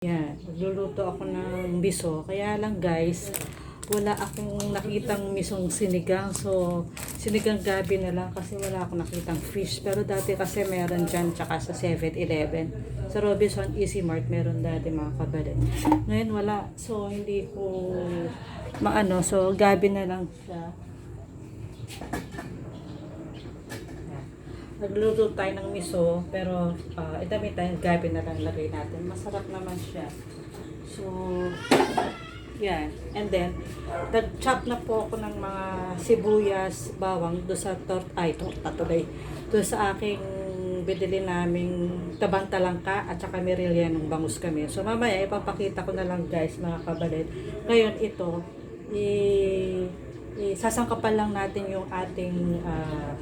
Yan, magluluto ako ng miso. Kaya lang guys, wala akong nakitang misong sinigang. So, sinigang gabi na lang kasi wala akong nakitang fish. Pero dati kasi meron dyan tsaka sa 7-Eleven. Sa Robinson Easy Mart meron dati mga kabali. Ngayon wala. So, hindi ko maano. So, gabi na lang siya. Yan. Nagluluto tayo ng miso, pero uh, itami tayo, gabi na lang lagay natin. Masarap naman siya. So, yan. And then, nag-chop na po ako ng mga sibuyas, bawang, do sa tort, ay, torta tuloy. Do sa aking binili naming tabang talangka at saka merilya ng bangus kami. So, mamaya, ipapakita ko na lang guys, mga kabalit. Ngayon, ito, i eh, sasangkapan lang natin yung ating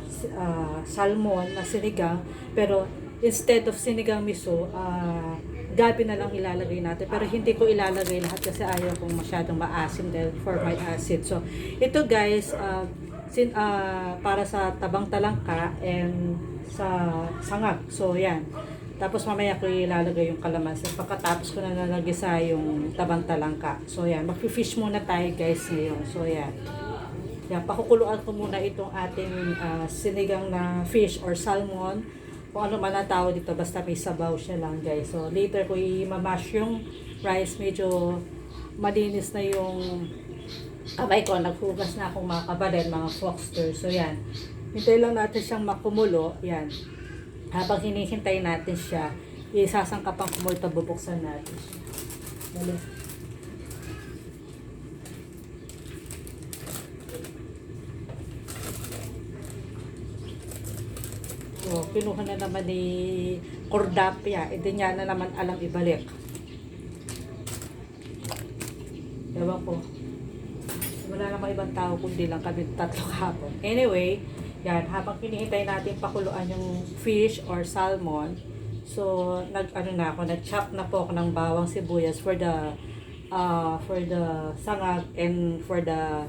s- ah, salmon na sinigang pero instead of sinigang miso ah, gabi na lang ilalagay natin pero hindi ko ilalagay lahat kasi ayaw kong masyadong maasim dahil for my acid so ito guys ah, sin, ah, para sa tabang talangka and sa sangag so yan tapos mamaya ko ilalagay yung kalamansi. Pagkatapos ko na nalagisa yung tabang talangka. So yan, mag-fish muna tayo guys ngayon. So yan. Yan, pakukuluan ko muna itong ating ah, sinigang na fish or salmon. Kung ano man ang tawag dito, basta may sabaw siya lang guys. So later ko i-mash yung rice. Medyo malinis na yung kamay ko. Naghugas na akong mga kabaden, mga foxter. So yan. Hintay lang natin siyang makumulo. Yan. Habang hinihintay natin siya, isasangkapang kumulta, bubuksan natin siya. Dali. So, kinuha na naman ni Cordapia. Hindi niya na naman alam ibalik. Ewan ko. Wala namang ibang tao kundi lang kami tatlo kahapon. Anyway, yan, habang hinihintay natin pakuluan yung fish or salmon, so, nag, ano na ako, nag-chop na po ako ng bawang sibuyas for the, uh, for the sangag and for the,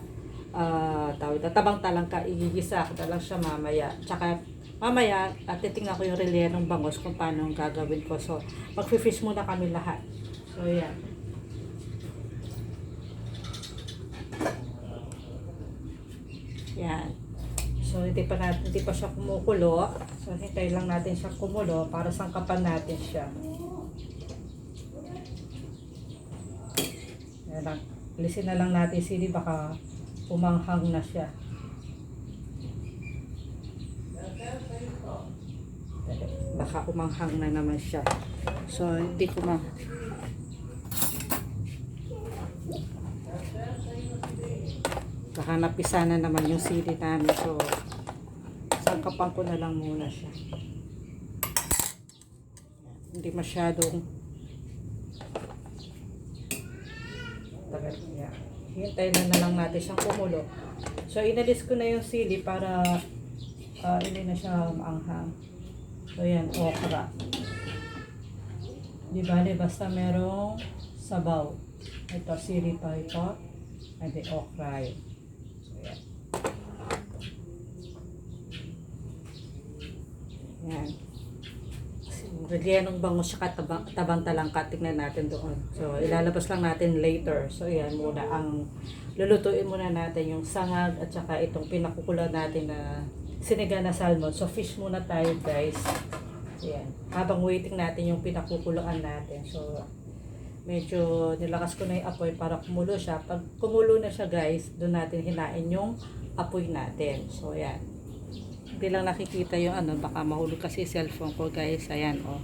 uh, tawag, na, tabang talangka, igigisa ko na lang siya mamaya. Tsaka, mamaya, at titingnan ko yung relay ng bangos kung paano ang gagawin ko. So, mag-fish muna kami lahat. So, yan. Yan. So, hindi pa, natin, hindi pa siya kumukulo. So, hintay lang natin siya kumulo para sangkapan natin siya. Yan lang. Alisin na lang natin sili baka umanghang na siya. Baka umanghang na naman siya. So, hindi ko ma... Baka napisa na naman yung sili namin. So, sangkapan ko na lang muna siya. Hindi masyadong tagal. Hintayin na, na lang natin siyang kumulo. So, inalis ko na yung sili para ah, hindi na siya maanghang. So, yan, okra. Di ba, basta merong sabaw. Ito, sili pa ito. Ay, di, okra yun. So, yan. Yan. Relyenong bangus siya tabang, tabang talangka. Tignan natin doon. So, ilalabas lang natin later. So, yan muna. Ang lulutuin muna natin yung sangag at saka itong pinakukulan natin na sinigang na salmon. So, fish muna tayo guys. Yan. Habang waiting natin yung pinakukuluan natin. So, medyo nilakas ko na yung apoy para kumulo siya. Pag kumulo na siya guys, doon natin hinain yung apoy natin. So, yan. Hindi lang nakikita yung ano, baka mahulog kasi cellphone ko guys. Ayan, oh.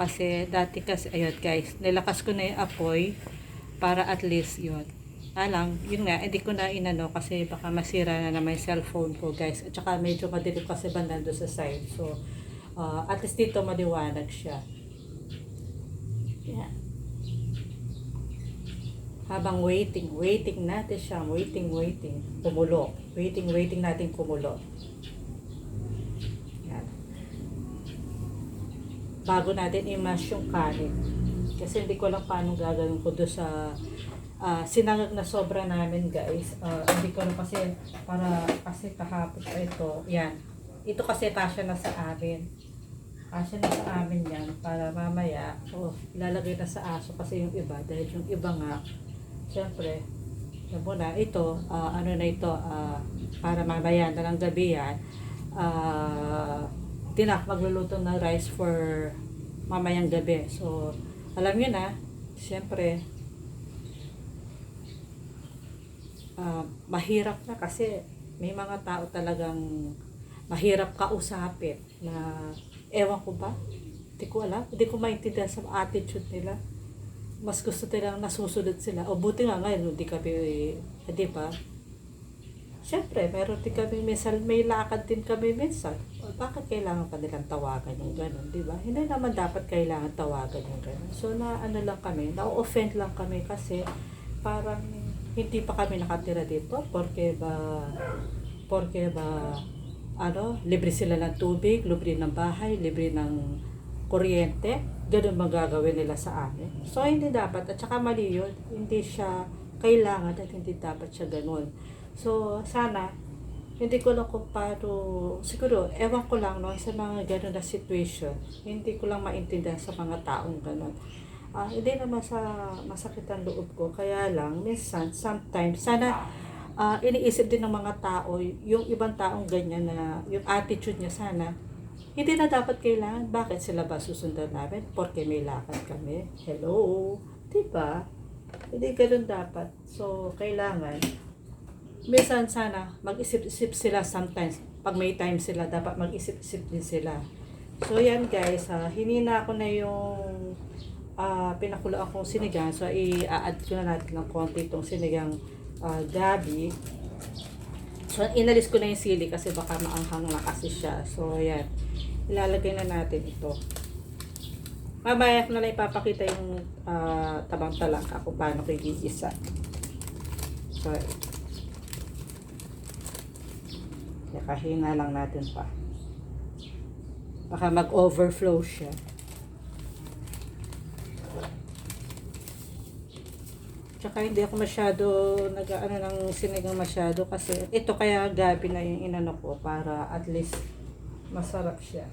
Kasi dati kasi, ayun guys, nilakas ko na yung apoy para at least yun. Ah lang, yun nga, hindi ko na inano kasi baka masira na naman yung cellphone ko guys. At saka medyo madilim kasi banda doon sa side. So, uh, at least dito maliwanag siya. Yan. Habang waiting, waiting natin siya, waiting, waiting, kumulo. Waiting, waiting natin kumulo. Yan. Bago natin i-mash yung kanin. Kasi hindi ko lang paano gagawin ko doon sa ah, sinangag na sobra namin guys. Ah, hindi ko lang kasi para kasi kahapon ito. Yan. Ito kasi kasya na sa amin. Kasi na sa amin yan para mamaya, oh, ilalagay na sa aso kasi yung iba. Dahil yung iba nga, syempre, na, ito, ah, ano na ito, ah, para mamaya na ng gabi yan, ah, tinak magluluto ng rice for mamayang gabi. So, alam nyo na, syempre, ah, mahirap na kasi may mga tao talagang mahirap kausapin na ewan ko ba hindi ko alam hindi ko maintindihan sa attitude nila mas gusto nilang nasusunod sila o buti nga ngayon hindi kami eh, di ba Siyempre, meron din kami minsan, may lakad din kami minsan. O, bakit kailangan pa nilang tawagan yung gano'n, di ba? Hindi naman dapat kailangan tawagan yung gano'n. So, na ano lang kami, na-offend lang kami kasi parang hindi pa kami nakatira dito porque ba porque ba ano, libre sila ng tubig, libre ng bahay, libre ng kuryente, ganun magagawin nila sa amin. So, hindi dapat, at saka mali yun, hindi siya kailangan at hindi dapat siya ganun. So, sana, hindi ko lang kung paano, siguro, ewan ko lang no, sa mga ganun na situation, hindi ko lang maintindihan sa mga taong ganun. Ah, hindi naman sa masakit ang loob ko, kaya lang, minsan, sometimes, sana, ah, iniisip din ng mga tao, yung ibang taong ganyan na, yung attitude niya sana, hindi na dapat kailangan. Bakit sila ba susundan namin? Porque may lakad kami. Hello? Diba? Hindi ganun dapat. So, kailangan, minsan sana, mag-isip-isip sila sometimes. Pag may time sila, dapat mag-isip-isip din sila. So, yan guys, ha, hinina ko na yung ah pinakulo akong sinigang. So, i-add ko na natin ng konti itong sinigang ah, gabi. So, inalis ko na yung sili kasi baka maanghang na kasi siya. So, ayan. Ilalagay na natin ito. Mamaya ko na lang ipapakita yung ah, tabang talangka kung paano ko igigisa. So, kahina lang natin pa. Baka mag-overflow siya. Tsaka hindi ako masyado nag-ano ng sinigang masyado kasi ito kaya gabi na yung inano ko para at least masarap siya.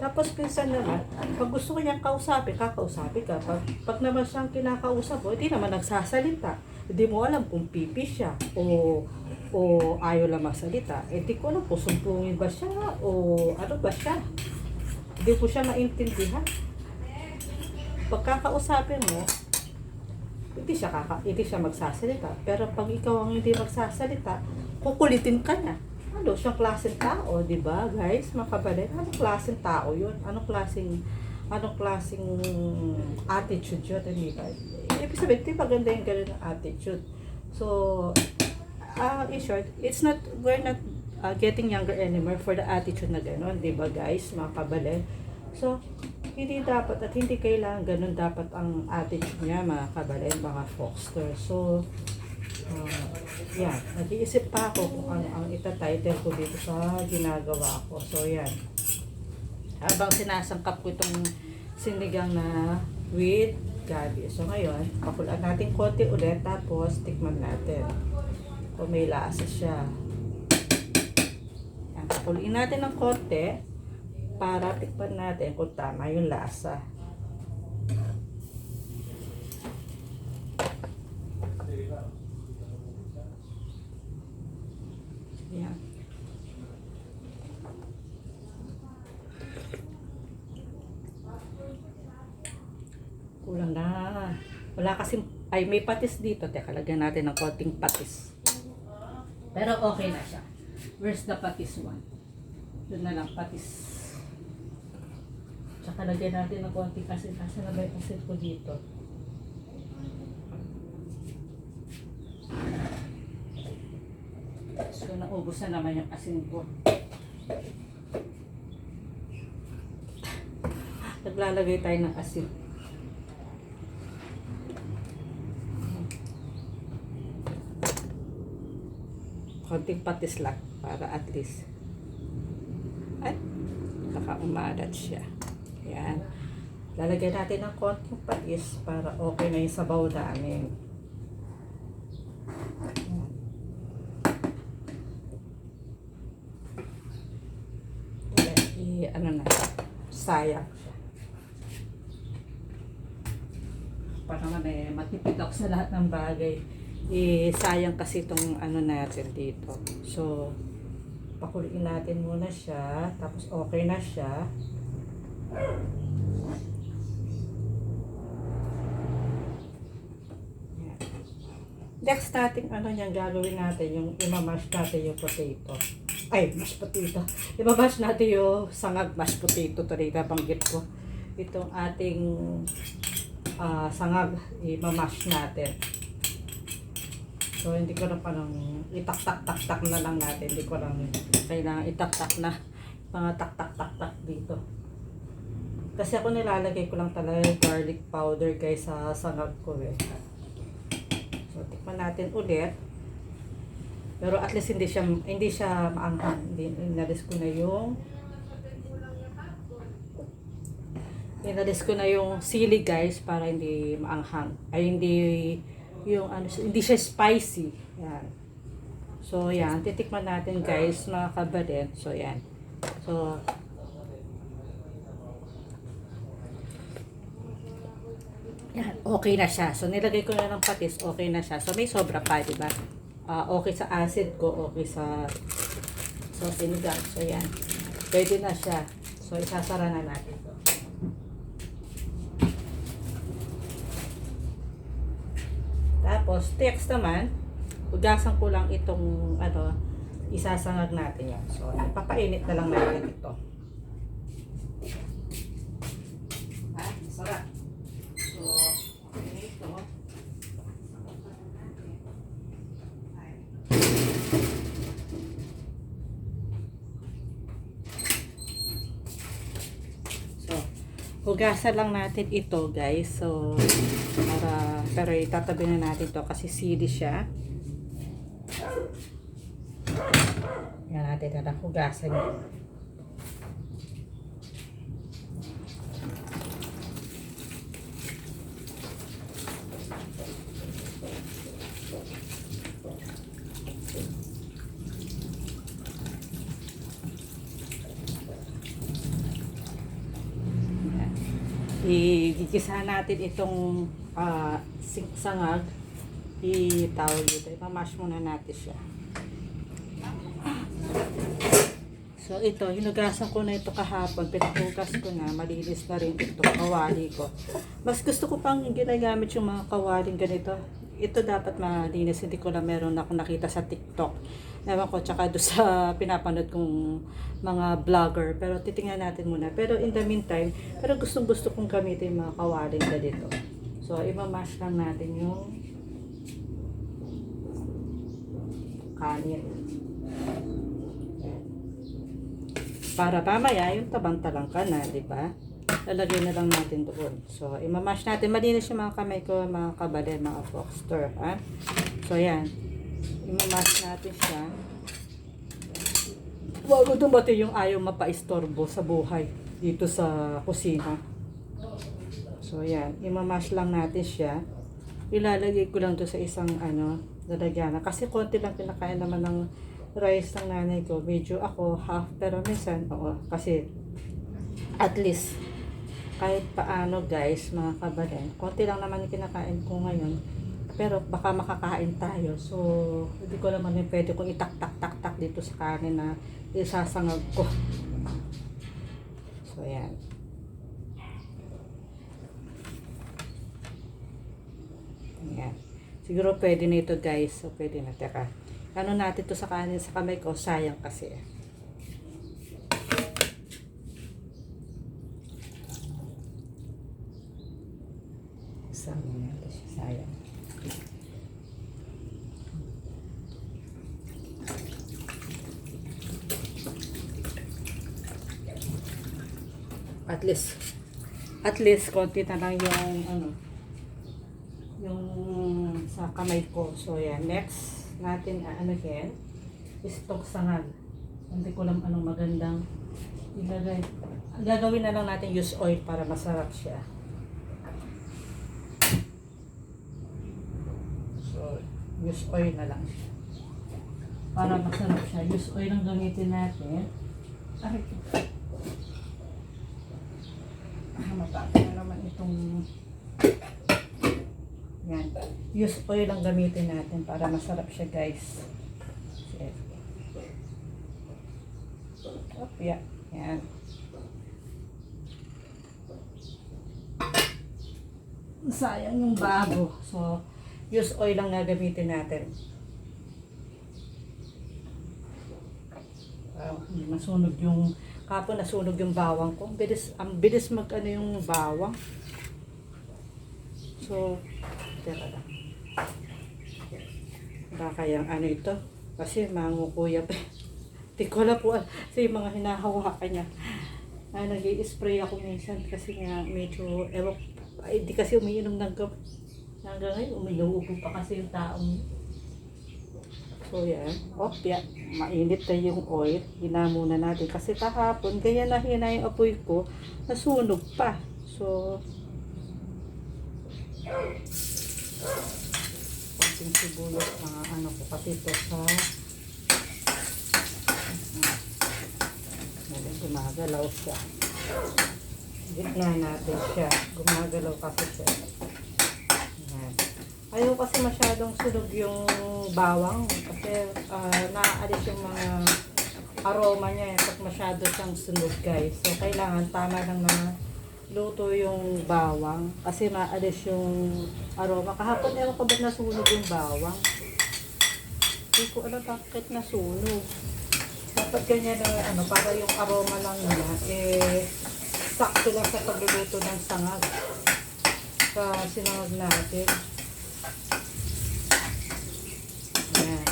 Tapos pinsan naman, pag gusto ko niyang kausapin, kakausapin ka. Pag, pag naman siyang kinakausap hindi naman nagsasalita. Hindi mo alam kung pipi siya o o ayaw lang magsalita. Eh, di ko alam kung sumpungin ba siya o ano ba siya. Hindi ko siya maintindihan. Pagkakausapin mo, hindi siya, kaka, hindi siya magsasalita. Pero pag ikaw ang hindi magsasalita, kukulitin ka niya. Ano, siyang klaseng tao, di ba, guys? Mga kabalit, anong klaseng tao yun? Anong klaseng, anong klaseng attitude yun, hindi ba? Ibig sabihin, di maganda yung ganun attitude. So, uh, in short, it's not, we're not uh, getting younger anymore for the attitude na gano'n, di ba guys, mga kabalit? So, hindi dapat at hindi kailangan ganun dapat ang attitude niya mga kabalit, mga foster. So, uh, yan, nag-iisip pa ako kung ano ang itatitle ko dito sa ginagawa ko. So, yan. Habang sinasangkap ko itong sinigang na with gabi. So, ngayon, pakulaan natin konti ulit tapos tikman natin kung may lasa siya. Yan, pakuliin natin ng konti para tikman natin kung tama yung lasa. Yan. Kulang na. Wala kasi, ay may patis dito. Teka, lagyan natin ng konting patis. Pero okay na siya. Where's the patis one? Doon na lang, patis. Tsaka lagyan natin ng konting asin. Asin na ba yung asin ko dito? So, naubos na naman yung asin ko. Naglalagay tayo ng asin. Konting patis lang para at least ay nakaumalat siya yan lalagyan natin ng konting patis para okay na yung sabaw namin. Ayan. I, ano na, sayang siya. Para naman eh, matipid ako sa lahat ng bagay. Eh, sayang kasi itong ano natin dito. So, pakuliin natin muna siya. Tapos okay na siya. Next natin, ano niyang gagawin natin, yung imamash natin yung potato. Ay, mashed potato. Imamash natin yung sangag mashed potato. Ito rin, nabanggit ko. Itong ating ah, sangag, imamash natin. So, hindi ko na parang itak-tak-tak-tak na lang natin. Hindi ko lang kailangan itak-tak na mga tak-tak-tak-tak dito. Kasi ako nilalagay ko lang talaga yung garlic powder guys sa sangag ko eh. So, tikman natin ulit. Pero at least hindi siya hindi siya maanghang. Hindi inalis ko na yung inalis ko na yung sili guys para hindi maanghang. Ay hindi yung ano hindi siya spicy. Yan. So yan, titikman natin guys mga kabaden. So yan. So yan, okay na siya. So nilagay ko na ng patis, okay na siya. So may sobra pa, di ba? Ah, okay sa acid ko, okay sa so sinigang. So yan. Pwede na siya. So isasara na natin. Tapos, text naman, ugasan ko lang itong, ano, isasangag natin yan. So, ipapainit na lang natin ito. Ha? Sarap. So, ito. So, hugasan lang natin ito, guys. So, pero itatabi na natin to kasi sili siya. Yan natin na hugasan yun. Yan. Igigisahan natin itong sing- sangag. Itawag dito. Ipamash muna natin siya. So ito, hinugasan ko na ito kahapon. Pinahugas ko na. Malinis na rin ito. Kawali ko. Mas gusto ko pang ginagamit yung mga kawaling ganito. Ito dapat malinis. Hindi ko na meron ako nakita sa TikTok. Ewan ko, tsaka doon sa pinapanood kong mga vlogger. Pero titingnan natin muna. Pero in the meantime, pero gustong gusto kong gamitin yung mga kawaling ganito. So, imamash lang natin yung kanin. Para mamaya, yung tabang-talang ka na, di ba? Lalagay na lang natin doon. So, imamash natin. Malinis yung mga kamay ko, mga kabale, mga foxter, ha? So, yan. Imamash natin siya. Bago dumating yung ayaw mapaistorbo sa buhay dito sa kusina. So, yan. Imamash lang natin siya. Ilalagay ko lang to sa isang, ano, lalagyan. Kasi konti lang pinakain naman ng rice ng nanay ko. Medyo ako half, pero minsan, oo, kasi at least kahit paano guys, mga kabalen, konti lang naman kinakain ko ngayon. Pero baka makakain tayo. So, hindi ko naman yung pwede kong itak-tak-tak-tak dito sa kanin na isasangag ko. So, yan. Yan. Siguro pwede na ito guys. So, pwede na. Teka. Ano natin to sa kanin sa kamay ko? Sayang kasi. Sama natin siya. Sayang. At least, at least, konti na lang yung, ano, yung sa kamay ko. So, yan. Next natin, ah, ano yan, is itong sangag. Hindi ko alam anong magandang ilagay. gagawin na lang natin use oil para masarap siya. So, use oil na lang siya. Para masarap siya. Use oil ang gamitin natin. Ay. Ah, matapos na naman itong yan. Use oil ang gamitin natin para masarap siya, guys. Shit. Oh, yeah. Yan. Sayang yung bago. So, use oil lang gagamitin natin. Wow, hindi masunog yung kapon nasunog yung bawang ko. Bilis, ang bilis mag ano yung bawang. So, teka lang. Baka yung ano ito. Kasi mangukuya pa. Di ko alam po. Kasi yung mga hinahawakan niya. Ah, nag spray ako minsan kasi nga medyo, ewan, ay di kasi umiinom ng gamot. Hanggang ngayon, uminuubo pa kasi yung taong So yan, opya, mainit na yung oil, hinamuna natin. Kasi kahapon, ganyan na hina yung apoy ko, nasunog pa. So, konting sibuyas mga ano ko kasi ito sa Ngayon, gumagalaw siya. Gitna natin siya. Gumagalaw kasi siya. Yan. Ayaw kasi masyadong sunog yung bawang kasi ah, naaalis yung mga aroma niya eh, pag masyado siyang sunog guys. So kailangan tama lang na luto yung bawang kasi maalis yung aroma. Kahapon ewan ko ba't nasunog yung bawang. Hindi ko alam bakit nasunog. Dapat ganyan na ano, para yung aroma lang nila eh sakto lang sa pagluluto ng sangag. Sa sinangag natin. Ayan.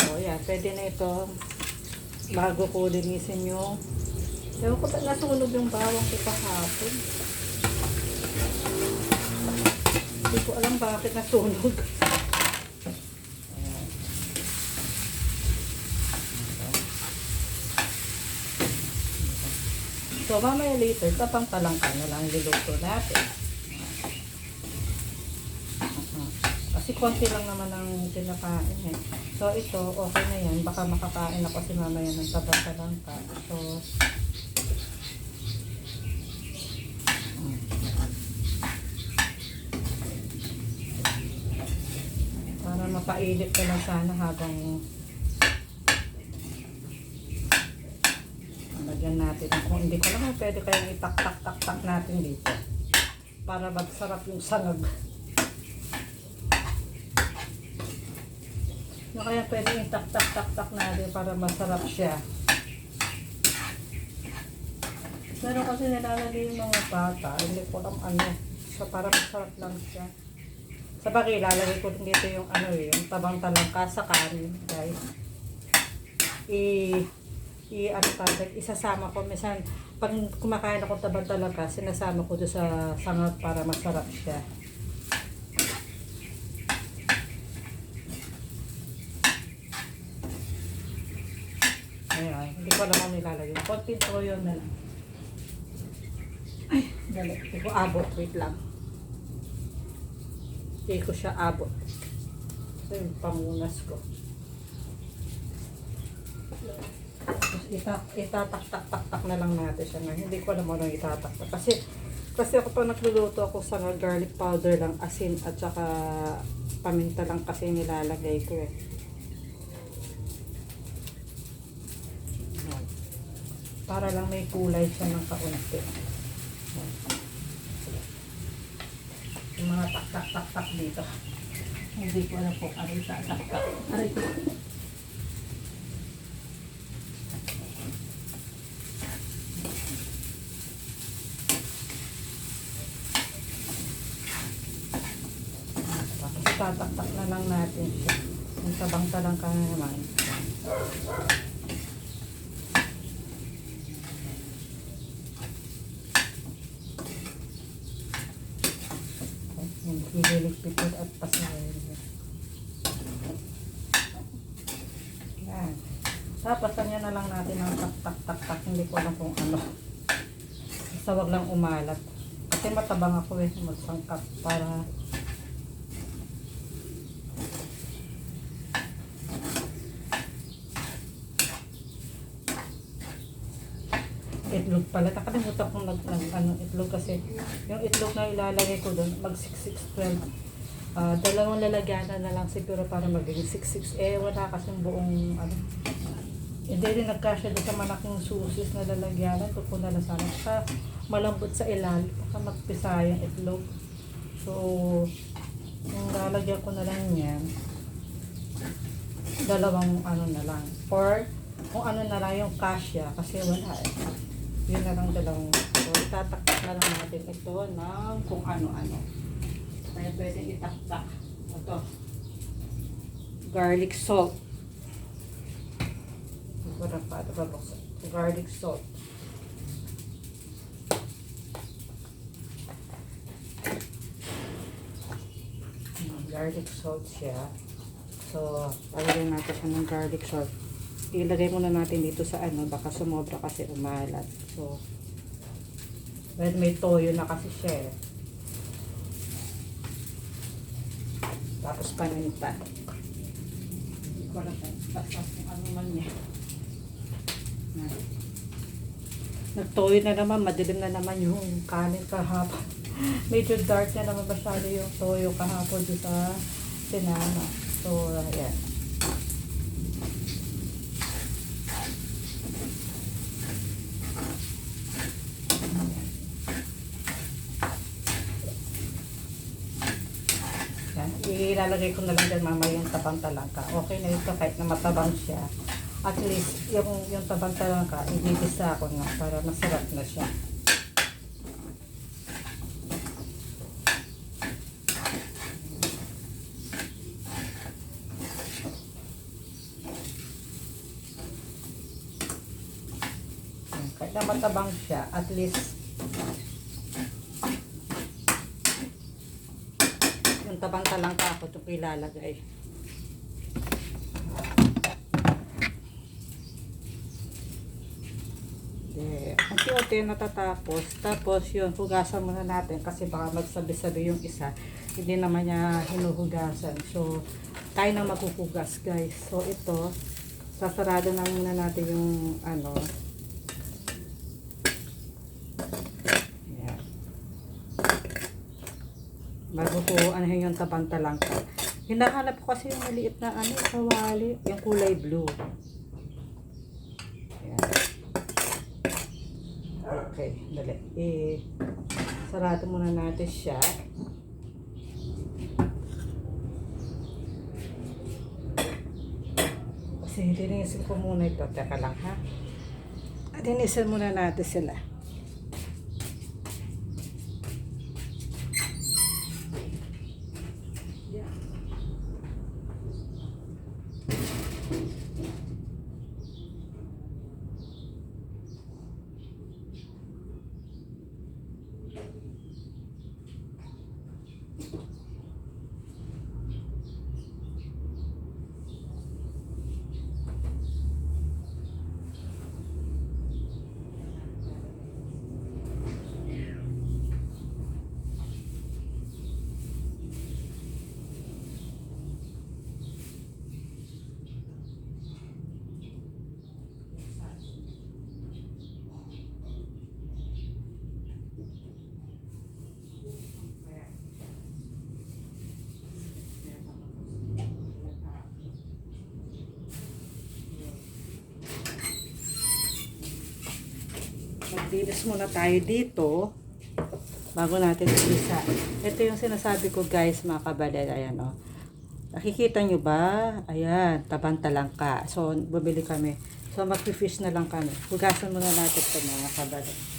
So, yan. Pwede na ito. Bago ko linisin yung... Ewan ko ba't nasunog yung bawang ko kahapon. Hindi ko alam bakit nasunog. So, mamaya later, tapang talangka na lang niluto natin. Uh-huh. Kasi konti lang naman ang pinakain eh. So, ito, okay na yan. Baka makakain ako si mamaya ng tabang talangka. So, para mapainit ko lang sana habang Lagyan natin. Kung hindi ko naman pwede kayang itak-tak-tak-tak natin dito. Para magsarap yung sangag. No, kaya pwede itak-tak-tak-tak natin para masarap siya. Pero kasi nilalagay yung mga bata, hindi ko alam ano. So, para masarap lang siya. Sa bagay, ilalagay ko dito yung ano eh, yung tabang talangka sa kanin, guys. I i ano tawag, isasama ko minsan pag kumakain ako tabang talaga sinasama ko doon sa sangag para masarap siya Ayan, hindi ko alam kung nilalagay. Konting toyo na lang. Ay, dali. Hindi ko abot. Wait lang. Hindi ko siya abot. Ito yung pamunas ko. Ita, itatak-tak-tak-tak na lang natin siya ngayon. Hindi ko alam ano itatak-tak. Kasi, kasi ako pa nagluluto ako sa garlic powder lang, asin at saka paminta lang kasi nilalagay ko eh. Para lang may kulay siya ng kaunti. Ayan. Yung mga tak-tak-tak-tak dito. Hindi ko alam kung ano yung tak-tak-tak. Aray ko. Tataktak na lang natin siya. Yung tabang-talang ka na naman. Yung hililigpit at pasahin niya. Yan. Tapos, kanya na lang natin ang tak-tak-tak-tak. Hindi ko alam kung ano. Basta wag lang umalat. Kasi matabang ako eh, magsangkap para itlog pala. Nakalimutan kong nag, nag ano, itlog kasi yung itlog na ilalagay ko doon, mag 6612. Ah, dalawang lalagyanan na lang siguro para maging 66. Eh, wala kasi buong ano. Hindi rin nagkasya doon sa malaking susis na lalagyanan. Ito po na sana. Saka malambot sa ilalim. Baka magpisa yung itlog. So, yung lalagyan ko na lang yan, dalawang ano na lang. Or, kung ano na lang yung kasya. Kasi wala eh. Yun na lang dalawang. So, itataktak na lang natin ito ng kung ano-ano. Kaya pwedeng itaktak. Ito. Garlic salt. Garlic salt. Garlic salt siya. So, lagyan natin siya ng garlic salt. Ilagay muna natin dito sa ano, baka sumobra kasi umalat. So, well, may toyo na kasi siya eh. Tapos paninta. Hindi ko alam basta kung ano man niya. Nagtoyo na naman, madilim na naman yung kanin kahapon. Medyo dark na naman masyado yung toyo kahapon doon sa sinama. So, ayan. Yan. Ilalagay ko na lang dyan mamaya yung tabang talangka. Okay na ito kahit na matabang siya. At least yung, yung tabang talangka, ibibisa ko nga para masarap na siya. Yan. Kahit na matabang siya, at least yung tabang talangka ako ito ilalagay. Yeah. Unti-unti natatapos. Tapos yun, hugasan muna natin kasi baka magsabi-sabi yung isa. Hindi naman niya hinuhugasan. So, tayo na maghuhugas guys. So, ito, sasarado na muna natin yung ano. Yan. Bago ko ano yung tabang talangka. Hinahanap ko kasi yung maliit na ano, kawali, yung kulay blue. Ayan. Okay, dali. Eh, sarado muna natin siya. Kasi linisin ko muna ito. Teka lang ha. Linisin muna natin sila. Maglinis muna tayo dito bago natin isa. Ito yung sinasabi ko guys mga kabalel. Ayan o. Oh. Nakikita nyo ba? Ayan, tabang talangka. So, bumili kami. So, mag-fish na lang kami. Hugasan muna natin ito mga kabalel.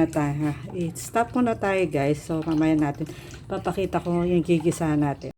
Muna tayo ha. I-stop muna tayo guys. So mamaya natin papakita ko yung gigisa natin.